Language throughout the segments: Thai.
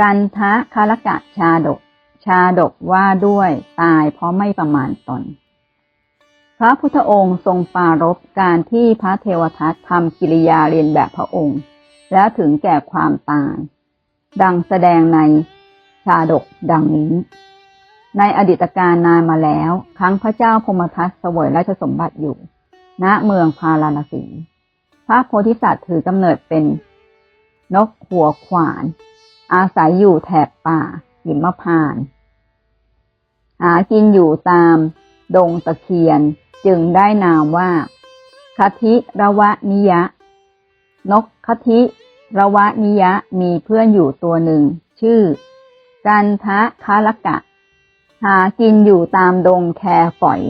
กันทะคารกะชาดก ชาดกว่าด้วยตายเพราะไม่ประมาณตน พระพุทธองค์ทรงปารบการที่พระเทวทัตทำกิริยาเรียนแบบพระองค์ แล้วถึงแก่ความตาย ดังแสดงในชาดกดังนี้ ในอดีตการนานมาแล้ว ครั้งพระเจ้าพมทัตเสวยราชสมบัติอยู่ ณเมืองพาราณสี พระโพธิสัตว์ถือกำเนิดเป็นนกหัวขวาน อาศัยอยู่แถบป่าหิมพาน หากินอยู่ตามดงตะเคียนจึงได้นามว่าคทิระวะนิยะ นกคทิระวะนิยะมีเพื่อนอยู่ตัวหนึ่ง ชื่อ กันทะคารกะ หากินอยู่ตามดงแคฝอย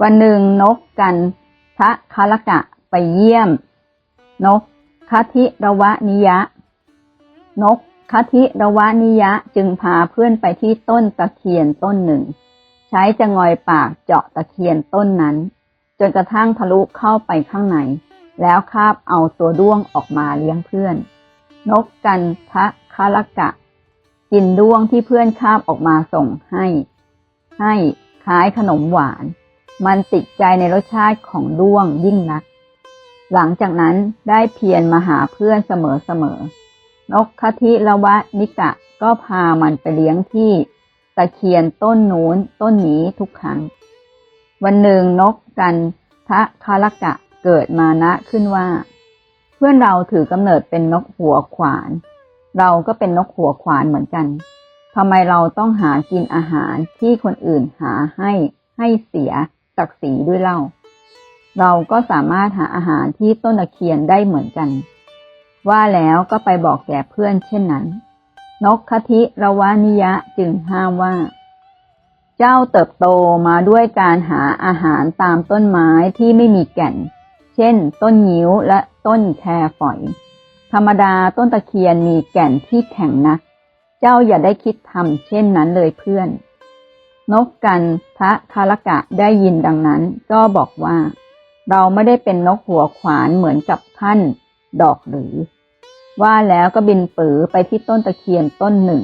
วันหนึ่งนกกันทะคารกะไปเยี่ยม นกคทิระวะนิยะ นก คทิระวะนิยะจึงพาเพื่อนไปที่ต้นตะเคียนต้นหนึ่ง ใช้จะงอยปากเจาะตะเคียนต้นนั้น จนกระทั่งทะลุเข้าไปข้างใน แล้วคาบเอาตัวด้วงออกมาเลี้ยงเพื่อน นกกันทะคารกะ กินด้วงที่เพื่อนคาบออกมาส่งให้ ให้คล้ายขนมหวาน มันติดใจในรสชาติของด้วงยิ่งนัก หลังจากนั้นได้เพียรมาหาเพื่อนเสมอๆ นกคทิละวะนิกะ ก็พามันไปเลี้ยงที่ตะเคียนต้นนู้นต้นนี้ทุกครั้ง วันหนึ่งนกกันทะคารกะเกิดมานะขึ้นว่า เพื่อนเราถือกำเนิดเป็นนกหัวขวาน เราก็เป็นนกหัวขวานเหมือนกันทำไมเราต้องหากินอาหารที่คนอื่นหาให้ให้เสียศักดิ์ศรีด้วยเล่า เราก็สามารถหาอาหารที่ต้นตะเคียนได้เหมือนกัน ว่าแล้วก็ไปบอกแก่เพื่อนเช่นนั้น นกคทิระวานิยะจึงห้ามว่า เจ้าเติบโตมาด้วยการหาอาหารตามต้นไม้ที่ไม่มีแก่น เช่น ต้นงิ้วและต้นแคฝอย ธรรมดาต้นตะเคียนมีแก่นที่แข็งนัก เจ้าอย่าได้คิดทำเช่นนั้นเลยเพื่อน นกกันทะคารกะได้ยินดังนั้น ก็บอกว่า เราไม่ได้เป็นนกหัวขวานเหมือนกับท่าน ดอกหรือ ว่าแล้วก็บินปือไปที่ต้นตะเคียนต้นหนึ่ง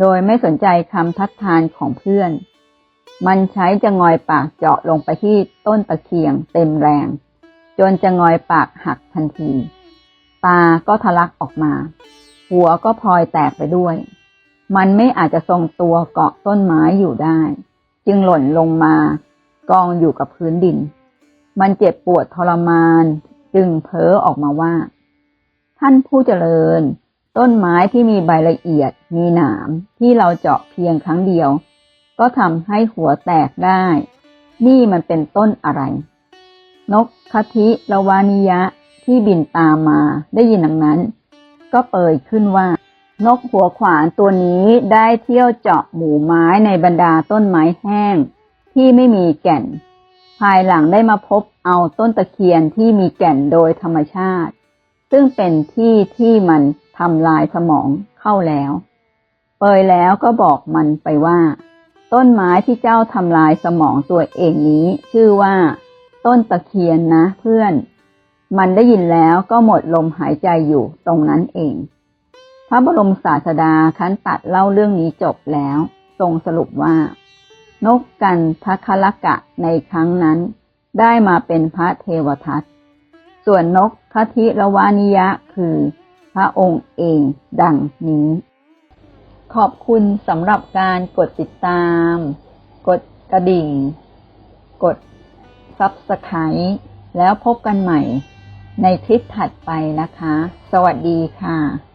โดยไม่สนใจคำทักทานของเพื่อน มันใช้จะงอยปากเจาะลงไปที่ต้นตะเคียงเต็มแรง จนจะงอยปากหักทันที ตาก็ทะลักออกมา หัวก็พลอยแตกไปด้วย มันไม่อาจจะทรงตัวเกาะต้นไม้อยู่ได้ จึงหล่นลงมากองอยู่กับพื้นดิน มันเจ็บปวดทรมาน จึงเพ้อออกมาว่า ท่านผู้เจริญ ต้นไม้ที่มีใบละเอียด มีหนามที่เราเจาะเพียงครั้งเดียว ก็ทำให้หัวแตกได้ นี่มันเป็นต้นอะไร นกคทิละวานิยะที่บินตามมาได้ยินดังนั้น ก็เปยขึ้นว่า นกหัวขวานตัวนี้ได้เที่ยวเจาะหมู่ไม้ในบรรดาต้นไม้แห้ง ที่ไม่มีแก่น ภายหลังได้มาพบเอาต้นตะเคียนที่มีแก่นโดยธรรมชาติ ซึ่งเป็นที่ที่มันทำลายสมองเข้าแล้ว เปยแล้วก็บอกมันไปว่า ต้นไม้ที่เจ้าทำลายสมองตัวเองนี้ ชื่อว่า ต้นตะเคียนนะเพื่อน มันได้ยินแล้วก็หมดลมหายใจอยู่ตรงนั้นเอง พระบรมศาสดาคันตัดเล่าเรื่องนี้จบแล้ว ทรงสรุปว่า นกกันทคลกะในครั้งนั้น ได้มาเป็นพระเทวทัต ส่วนนกคทิระวานิยะคือ พระองค์เองดังนี้ ขอบคุณสำหรับการกดติดตาม กดกระดิ่ง กด Subscribe แล้วพบกันใหม่ในคลิปถัดไปนะคะ สวัสดีค่ะ